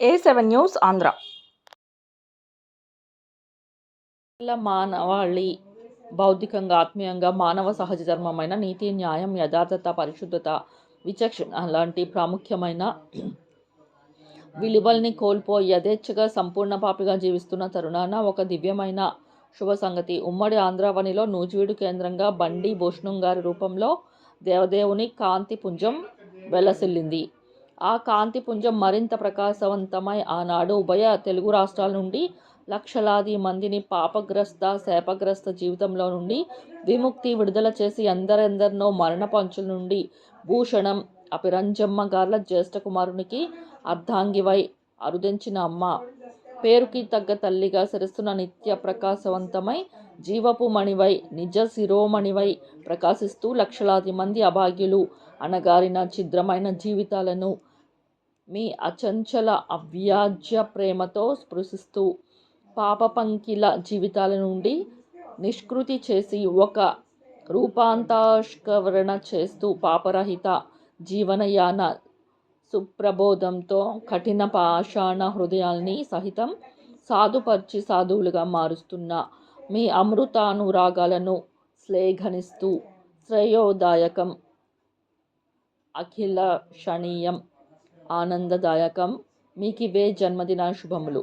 ఏ seven news Andhra. మానవాళి బౌద్ధికంగా ఆత్మీయంగా మానవ సహజ ధర్మమైన నీతి న్యాయం యథార్థత పరిశుద్ధత విచక్షణ లాంటి ప్రాముఖ్యమైన విలువల్ని కోల్పోయి యథేచ్ఛగా సంపూర్ణ పాపిగా జీవిస్తున్న తరుణాన ఒక దివ్యమైన శుభ సంగతి. ఉమ్మడి ఆంధ్రావనిలో నూజివీడు కేంద్రంగా బండి భూషణం గారి రూపంలో దేవదేవుని కాంతి పుంజం వెలసిల్లింది. ఆ కాంతి పుంజం మరింత ప్రకాశవంతమై ఆనాడు ఉభయ తెలుగు రాష్ట్రాల నుండి లక్షలాది మందిని పాపగ్రస్త శాపగ్రస్త జీవితంలో నుండి విముక్తి విడుదల చేసి ఎందరెందరినో మరణ పంచుల నుండి భూషణం అపిరంజమ్మ గార్ల జ్యేష్ఠ కుమారునికి అర్ధాంగివై అరుదించిన అమ్మ. పేరుకి తగ్గ తల్లిగా సరిస్తున్న నిత్య ప్రకాశవంతమై జీవపు మణివై నిజ శిరోమణివై ప్రకాశిస్తూ లక్షలాది మంది అభాగ్యులు అణగారిన ఛిద్రమైన జీవితాలను మీ అచంచల అవ్యాజ్య ప్రేమతో స్పృశిస్తూ పాపపంకిల జీవితాల నుండి నిష్కృతి చేసి ఒక రూపాంతాష్కరణ చేస్తూ పాపరహిత జీవనయాన సుప్రబోధంతో కఠిన పాషాణ హృదయాల్ని సహితం సాధుపర్చి సాధువులుగా మారుస్తున్న మీ అమృతానురాగాలను శ్లేఘనిస్తూ శ్రేయోదాయకం అఖిల క్షణీయం ఆనందదాయకం. మీకివే జన్మదిన శుభములు